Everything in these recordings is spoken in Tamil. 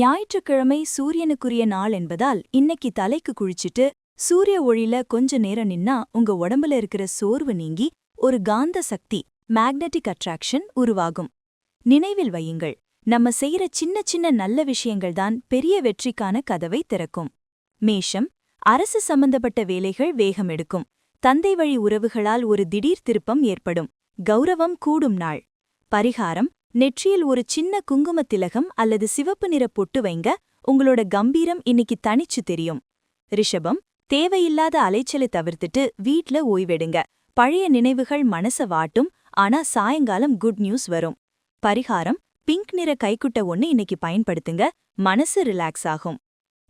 ஞாயிற்றுக்கிழமை சூரியனுக்குரிய நாள் என்பதால் இன்னைக்கு தலைக்கு குளிச்சிட்டு சூரிய ஒளியில கொஞ்ச நேரம் நின்னா உங்க உடம்புல இருக்கிற சோர்வு நீங்கி ஒரு காந்த சக்தி மேக்னெட்டிக் அட்ராக்ஷன் உருவாகும். நினைவில் வையுங்கள் நம்ம செய்யற சின்ன சின்ன நல்ல விஷயங்கள் தான் பெரிய வெற்றிக்கான கதவை திறக்கும். மேஷம் அரசு சம்பந்தப்பட்ட வேலைகள் வேகம் எடுக்கும். தந்தை வழி உறவுகளால் ஒரு திடீர் திருப்பம் ஏற்படும். கௌரவம் கூடும் நாள். பரிகாரம் நெற்றியில் ஒரு சின்ன குங்கும திலகம் அல்லது சிவப்பு நிற பொட்டு வைங்க உங்களோட கம்பீரம் இன்னைக்கு தனிச்சு தெரியும். ரிஷபம் தேவையில்லாத அலைச்சலை தவிர்த்துட்டு வீட்ல ஓய்வெடுங்க. பழைய நினைவுகள் மனச வாட்டும் ஆனா சாயங்காலம் குட் நியூஸ் வரும். பரிகாரம் பிங்க் நிற கைக்குட்ட ஒன்னு இன்னைக்கு பயன்படுத்துங்க மனசு ரிலாக்ஸ் ஆகும்.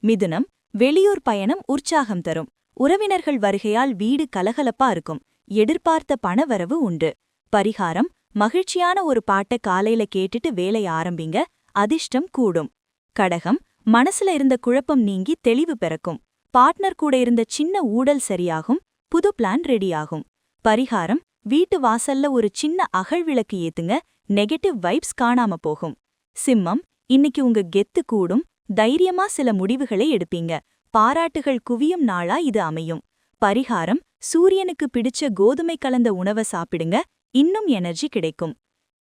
மிதுனம் வெளியூர் பயணம் உற்சாகம் தரும். உறவினர்கள் வருகையால் வீடு கலகலப்பா இருக்கும். எதிர்பார்த்த பணவரவு உண்டு. பரிகாரம் மகிழ்ச்சியான ஒரு பாட்ட காலையில கேட்டுட்டு வேலைய ஆரம்பிங்க. அதிர்ஷ்டம் கூடும். கடகம் மனசுல இருந்த குழப்பம் நீங்கி தெளிவு பிறக்கும். பார்ட்னர் கூட இருந்த சின்ன ஊடல் சரியாகும். புது பிளான் ரெடியாகும் பரிகாரம் வீட்டு வாசல்ல ஒரு சின்ன அகழ் விளக்கு ஏத்துங்க. நெகட்டிவ் வைப்ஸ் காணாம போகும். சிம்மம் இன்னைக்கு உங்க கெத்து கூடும். தைரியமா சில முடிவுகளை எடுப்பீங்க. பாராட்டுகள் குவியும் நாளா இது அமையும். பரிகாரம் சூரியனுக்கு பிடிச்ச கோதுமை கலந்த உணவை சாப்பிடுங்க. இன்னும் எனர்ஜி கிடைக்கும்.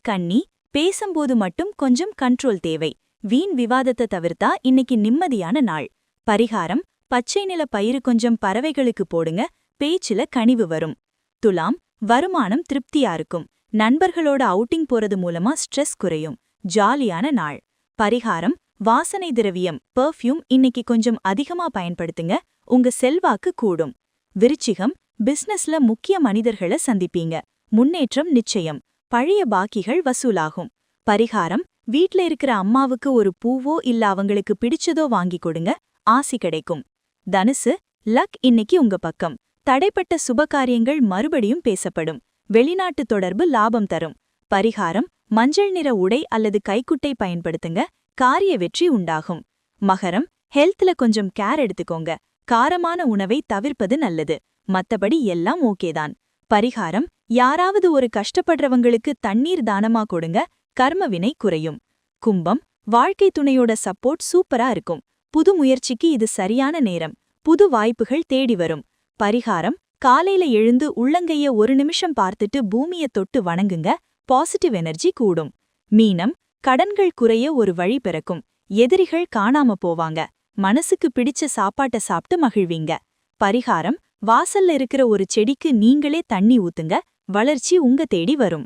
கன்னி பேசும்போது மட்டும் கொஞ்சம் கண்ட்ரோல் தேவை. வீண் விவாதத்தை தவிர்த்தா இன்னைக்கு நிம்மதியான நாள். பரிகாரம் பச்சை நில பயிறு கொஞ்சம் பறவைகளுக்கு போடுங்க பேச்சுல கனிவு வரும். துலாம் வருமானம் திருப்தியா இருக்கும். நண்பர்களோட அவுட்டிங் போறது மூலமா ஸ்ட்ரெஸ் குறையும். ஜாலியான நாள். பரிகாரம் வாசனை திரவியம் பெர்ஃப்யூம் இன்னைக்கு கொஞ்சம் அதிகமா பயன்படுத்துங்க உங்க செல்வாக்கு கூடும். விருச்சிகம் பிசினஸ்ல முக்கிய மனிதர்களை சந்திப்பீங்க. முன்னேற்றம் நிச்சயம். பழைய பாக்கிகள் வசூலாகும். பரிகாரம் வீட்ல இருக்கிற அம்மாவுக்கு ஒரு பூவோ இல்ல அவங்களுக்கு பிடிச்சதோ வாங்கி கொடுங்க. ஆசி கிடைக்கும். தனுசு லக் இன்னைக்கு உங்க பக்கம். தடைப்பட்ட சுபகாரியங்கள் மறுபடியும் பேசப்படும். வெளிநாட்டு தொடர்பு லாபம் தரும். பரிகாரம் மஞ்சள் நிற உடை அல்லது கைக்குட்டை பயன்படுத்துங்க. காரிய வெற்றி உண்டாகும். மகரம் ஹெல்த்ல கொஞ்சம் கேர் எடுத்துக்கோங்க. காரமான உணவை தவிர்ப்பது நல்லது. மத்தபடி எல்லாம் ஓகேதான் பரிகாரம் யாராவது ஒரு கஷ்டப்படுறவங்களுக்கு தண்ணீர் தானமா கொடுங்க கர்மவினை குறையும். கும்பம் வாழ்க்கை துணையோட சப்போர்ட் சூப்பரா இருக்கும். புது முயற்சிக்கு இது சரியான நேரம். புது வாய்ப்புகள் தேடி வரும். பரிகாரம் காலையில எழுந்து உள்ளங்கைய ஒரு நிமிஷம் பார்த்துட்டு பூமிய தொட்டு வணங்குங்க பாசிட்டிவ் எனர்ஜி கூடும். மீனம் கடன்கள் குறைய ஒரு வழி பிறக்கும். எதிரிகள் காணாம போவாங்க. மனசுக்கு பிடிச்ச சாப்பாட்ட சாப்பிட்டு மகிழ்வீங்க. பரிகாரம் வாசல்ல இருக்கிற ஒரு செடிக்கு நீங்களே தண்ணி ஊத்துங்க வளர்ச்சி உங்க தேடி வரும்.